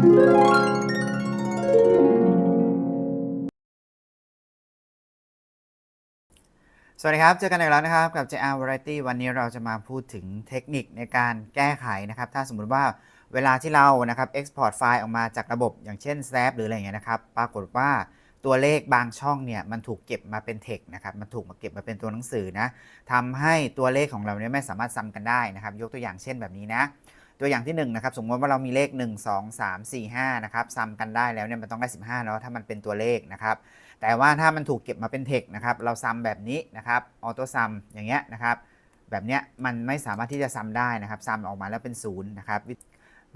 สวัสดีครับ เจอกันอีกแล้วนะครับ กับ JR Variety วันนี้เราจะมาพูดถึงเทคนิคในการแก้ไขนะครับ ถ้าสมมุติว่าเวลาที่เรานะครับ export ไฟล์ออกมาจากระบบอย่างเช่น Snap หรืออะไรอย่างเงี้ยนะครับ ปรากฏว่าตัวเลขบางช่องเนี่ยมันถูกเก็บมาเป็น text นะครับ มันถูกมาเก็บมาเป็นตัวหนังสือนะทำให้ตัวเลขของเราเนี่ยไม่สามารถซ้ำกันได้นะครับ ยกตัวอย่างเช่นแบบนี้นะ ตัวอย่างที่1นะครับสมมติว่าเรามีเลข 1 2 3 4 5นะครับซ้ำกันได้แล้วเนี่ยมันต้องได้ 15เนาะถ้ามันเป็นตัวเลขนะครับแต่ว่าถ้ามันถูกเก็บมาเป็นเทคนะครับเราซ้ำแบบนี้นะครับออโต้ซัมอย่างเงี้ยนะครับแบบเนี้ยมันไม่สามารถที่จะซ้ำได้นะครับซ้ำออกมาแล้วเป็นศูนย์นะครับวิ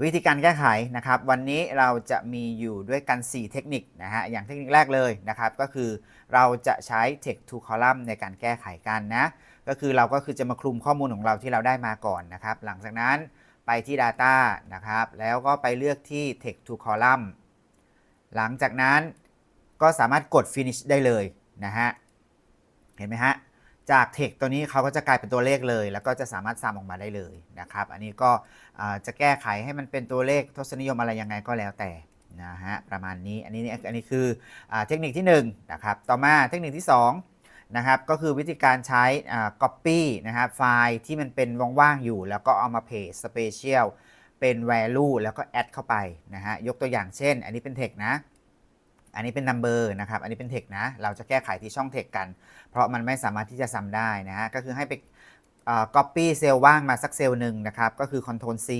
วิธีการแก้ไขนะครับ วันนี้เราจะมีอยู่ด้วยกัน 4 เทคนิคนะฮะอย่างเทคนิคแรกเลยนะครับ ก็คือเราจะใช้ text to column ในการแก้ไขกันนะก็คือเราก็คือจะมาคลุมข้อมูลของเราที่เราได้มาก่อนนะครับ หลังจากนั้น ไปที่ Data นะครับ แล้วก็ไปเลือกที่ text to column หลังจากนั้นก็สามารถกด finish ได้เลยนะฮะ เห็นไหมฮะ จาก text ตัวนี้เขาก็จะกลายเป็นตัวเลขเลย แล้วก็จะสามารถซ้ำออกมาได้เลยนะครับ อันนี้ก็จะแก้ไขให้มันเป็นตัวเลขทศนิยมอะไรยังไงก็แล้วแต่นะฮะ ประมาณนี้ อันนี้เนี่ยอันนี้คืออเทคนิคที่1นะครับ ต่อมาเทคนิคที่ 2 นะครับก็คือวิธีการใช้ copy นะครับไฟล์ที่มันเป็นว่างๆอยู่ แล้วก็เอามา paste special เป็น value แล้วก็ add เข้าไปนะฮะยกตัวอย่างเช่น อันนี้เป็น text นะ อันนี้เป็น number นะครับ อันนี้เป็น text นะ เราจะแก้ไขที่ช่อง text กัน เพราะมันไม่สามารถที่จะซ้ำได้นะฮะก็คือให้ไป copy เซลล์ว่างมาสักเซลล์หนึ่งนะครับก็คือ control C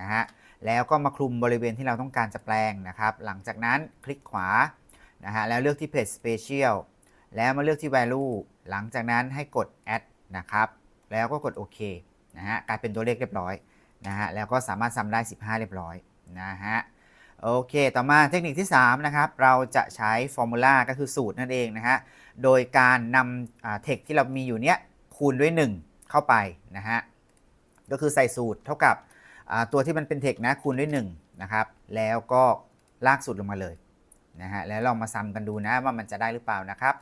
นะฮะแล้วก็มาคลุมบริเวณที่เราต้องการจะแปลงนะครับ หลังจากนั้นคลิกขวานะฮะแล้วเลือกที่ page special แล้วมาเลือกที่ value หลังจากนั้นให้กด add นะครับ แล้วก็กดโอเคนะฮะกลายเป็นตัวเลขเรียบร้อยนะฮะแล้วก็สามารถซ้ำได้ 15 เรียบร้อยนะฮะโอเค ต่อมาเทคนิคที่ 3 นะครับ เราจะใช้ฟอร์มูลาก็คือสูตรนั่นเองนะฮะ โดยการนำเทคที่เรามีอยู่เนี้ยคูณด้วย 1 เข้าไปนะฮะ ก็คือใส่สูตรเท่ากับตัวที่มันเป็นเทคนะคูณด้วย1นะครับ แล้วก็ลากสูตรลงมาเลยนะฮะ แล้วลองมาซ้ำกันดูนะว่ามันจะได้หรือเปล่านะครับ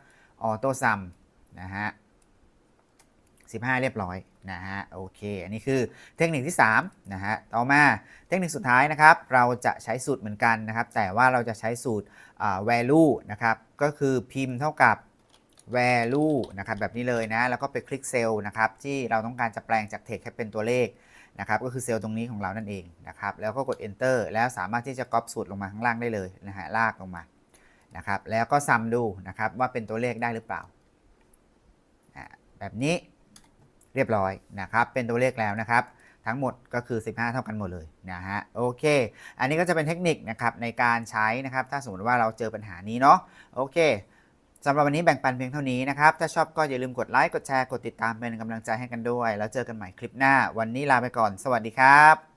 ออโต้ซัมนะฮะ15 เรียบร้อยนะฮะโอเค อันนี้คือเทคนิคที่3นะฮะต่อมาเทคนิคสุดท้ายนะครับ เราจะใช้สูตรเหมือนกันนะครับ แต่ว่าเราจะใช้สูตร value นะครับ ก็คือพิมพ์เท่ากับ value นะครับแบบนี้เลยนะ แล้วก็ไปคลิกเซลล์นะครับ ที่เราต้องการจะแปลงจาก text ให้เป็นตัวเลขนะครับ ก็คือเซลล์ตรงนี้ของเรานั่นเองนะครับ แล้วก็กด enter แล้วสามารถที่จะ copy สูตรลงมาข้างล่างได้เลยนะฮะลากลงมา นะครับ แล้วก็ซัมดูนะครับว่าเป็นตัวเลขได้หรือเปล่าอ่า แบบนี้เรียบร้อยนะครับ เป็นตัวเลขแล้วนะครับ ทั้งหมดก็คือ 15 เท่ากันหมดเลยนะฮะโอเค อันนี้ก็จะเป็นเทคนิคนะครับในการใช้นะครับ ถ้าสมมติว่าเราเจอปัญหานี้เนาะโอเคสำหรับวันนี้แบ่งปันเพียงเท่านี้นะครับ ถ้าชอบก็อย่าลืมกดไลค์ กดแชร์ กดติดตามเป็นกำลังใจให้กันด้วย แล้วเจอกันใหม่คลิปหน้า วันนี้ลาไปก่อน สวัสดีครับ